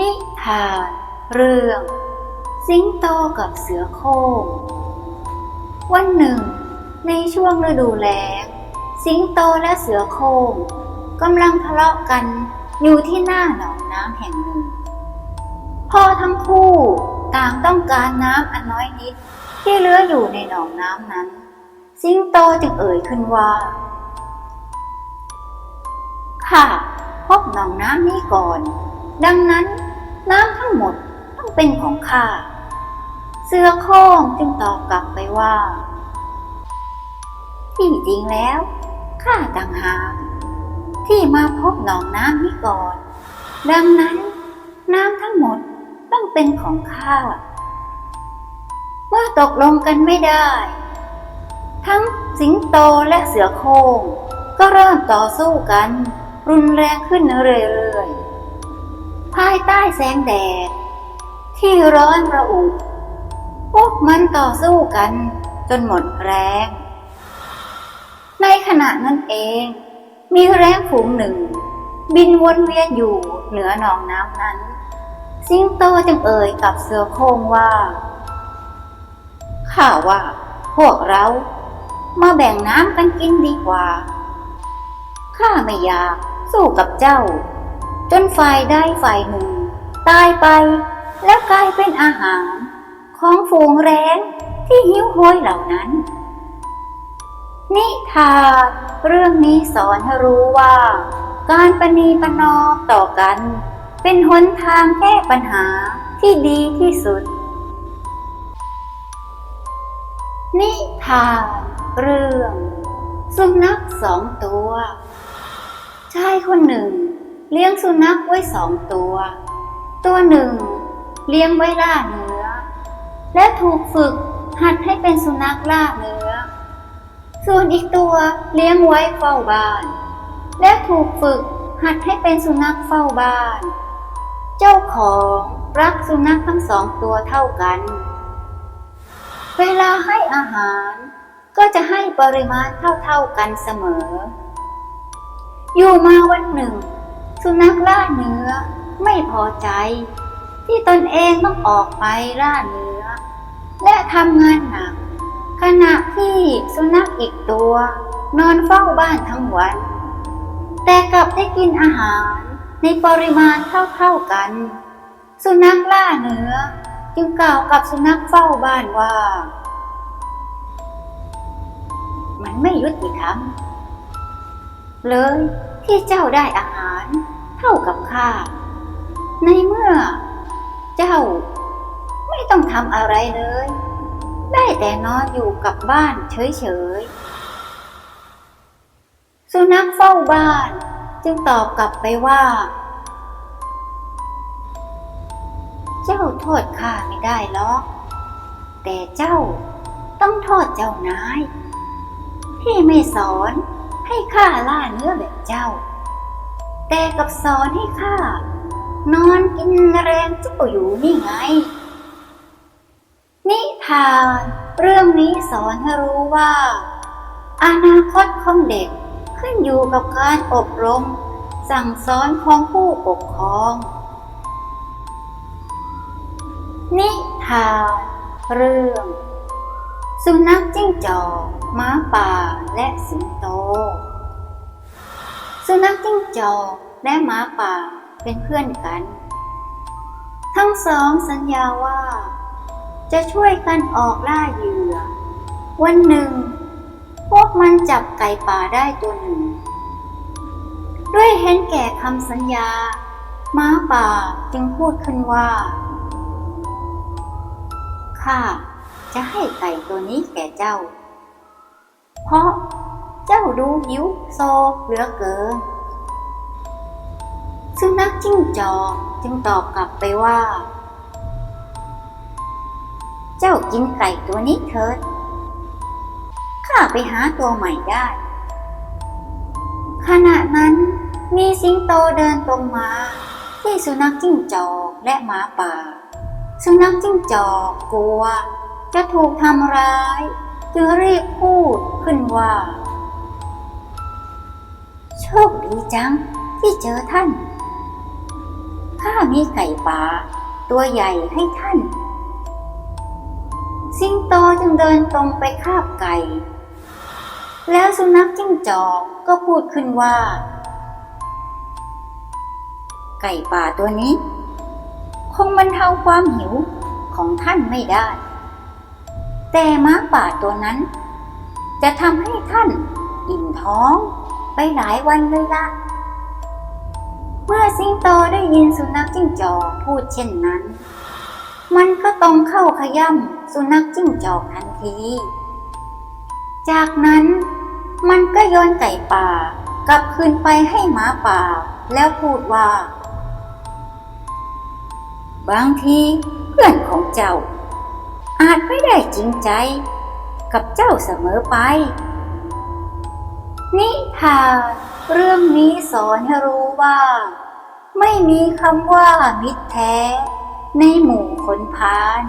นิทาน เรื่อง สิงโตกับเสือโคร่งวันหนึ่ง ในช่วงฤดูแล้ง สิงโตและเสือโคร่งกำลังทะเลาะกันอยู่ที่หน้าหนองน้ำแห่งหนึ่ง พ่อทั้งคู่ต่างต้องการน้ำอันน้อยนิดที่เหลืออยู่ในหนองน้ำนั้น สิงโตจึงเอ่ยขึ้นว่าข้าพบหนองน้ำนี้ก่อน ดังนั้น น้ำทั้งหมดต้องเป็นของข้า เสือโคร่งจึงตอบกลับไปว่า ที่จริงแล้วข้าต่างหากที่มาพบหนองน้ำนี้ก่อน ดังนั้นน้ำทั้งหมดต้องเป็นของข้าเมื่อตกลงกันไม่ได้ ทั้งสิงโตและเสือโคร่งก็เริ่มต่อสู้กัน รุนแรงขึ้นเรื่อย ภายใต้แสงแดด ที่ร้อนระอุ พวกมันต่อสู้กันจนหมดแรง ในขณะนั้นเอง มีแรงฝูงหนึ่ง บินวนเวียนอยู่เหนือหนองน้ำนั้น สิงโตจึงเอ่ยกับเสือโคร่งว่า ข้าว่า พวกเรามาแบ่งน้ำกันกินดีกว่า ข้าไม่อยากสู้กับเจ้า จนฝ่ายได้ฝ่ายหนึ่ง ตายไป แล้วกลายเป็นอาหาร ของฝูงแรงที่หิวโหยเหล่านั้น นิทานเรื่องนี้สอนให้รู้ว่า การประนีปนอมต่อกัน เป็นหนทางแก้ปัญหาที่ดีที่สุด นิทานเรื่อง สุนัขสองตัว ชายคนหนึ่ง เลี้ยงสุนัขไว้สองตัว ตัวหนึ่ง เลี้ยงไว้ล่าเนื้อ และถูกฝึกหัดให้เป็นสุนัขล่าเนื้อ ส่วนอีกตัวเลี้ยงไว้เฝ้าบ้าน และถูกฝึกหัดให้เป็นสุนัขเฝ้าบ้าน เจ้าของรักสุนัขทั้งสองตัวเท่ากัน เวลาให้อาหารก็จะให้ปริมาณเท่าๆกันเสมอ อยู่มาวันหนึ่ง สุนัขล่าเนื้อไม่พอใจ ที่ตนเองต้องออกไปล่าเนื้อ และทำงานหนัก ขณะที่สุนัขอีกตัว นอนเฝ้าบ้านทั้งวัน แต่กลับได้กินอาหารในปริมาณเท่าๆกัน สุนัขล่าเนื้อจึงกล่าวกับสุนัขเฝ้าบ้านว่า มันไม่ยุติธรรมเลยที่เจ้าได้อาหาร ข้า ในเมื่อ เจ้า ไม่ต้องทำอะไรเลย ได้แต่นอนอยู่กับบ้านเฉยๆ สุนัขเฝ้าบ้านจึงตอบกลับไปว่า เจ้าโทษข้าไม่ได้หรอก แต่เจ้าต้องโทษเจ้านาย ที่ไม่สอนให้ข้าล่าเนื้อแบบเจ้า แต่กับสอนให้ข้านอนกินแรงเจ้าอยู่นี่ไง นิทานเรื่องนี้สอนให้รู้ว่า อนาคตของเด็กขึ้นอยู่กับการอบรม สั่งสอนของผู้ปกครอง นิทานเรื่อง สุนัขจิ้งจอกม้าป่าและสิงโต สุนัขจิ้งจอกและหมาป่าเป็นเพื่อนกัน ทั้งสองสัญญาว่า จะช่วยกันออกล่าเหยื่อ วันหนึ่ง พวกมันจับไก่ป่าได้ตัวหนึ่ง ด้วยเห็นแก่คำสัญญาม้าป่าจึงพูดขึ้นว่าข้าจะให้ไก่ตัวนี้แก่เจ้า เพราะ เจ้าดูหิวโซเหลือเกิน สุนัขจิ้งจอกจึงตอบกลับไปว่า เจ้ากินไก่ตัวนี้เถิด ข้าไปหาตัวใหม่ได้ ขณะนั้นมีสิงโตเดินตรงมา ที่สุนัขจิ้งจอกและหมาป่า สุนัขจิ้งจอกกลัว จะถูกทำร้ายจึงรีบพูดขึ้นว่า คดีจังที่เจอท่าน ข้ามีไก่ป่าตัวใหญ่ให้ท่าน สิงโตจึงเดินตรงไปคาบไก่ แล้วสุนัขจิ้งจอกก็พูดขึ้นว่า ไก่ป่าตัวนี้ คงบรรเทาความหิวของท่านไม่ได้ แต่ม้าป่าตัวนั้น จะทำให้ท่านอิ่มท้อง ไปหลายวันเลยละเมื่อสิงโตได้ยินสุนัขจิ้งจอกพูดเช่นนั้น มันก็ต้องเข้าขย่ำสุนัขจิ้งจอกทันที จากนั้นมันก็โยนไก่ป่ากลับคืนไปให้หมาป่า แล้วพูดว่า บางทีเพื่อนของเจ้า อาจไม่ได้จริงใจ กับเจ้าเสมอไป นิทานเรื่องนี้สอนให้รู้ว่า ไม่มีคำว่ามิตรแท้ ในหมู่คนพาน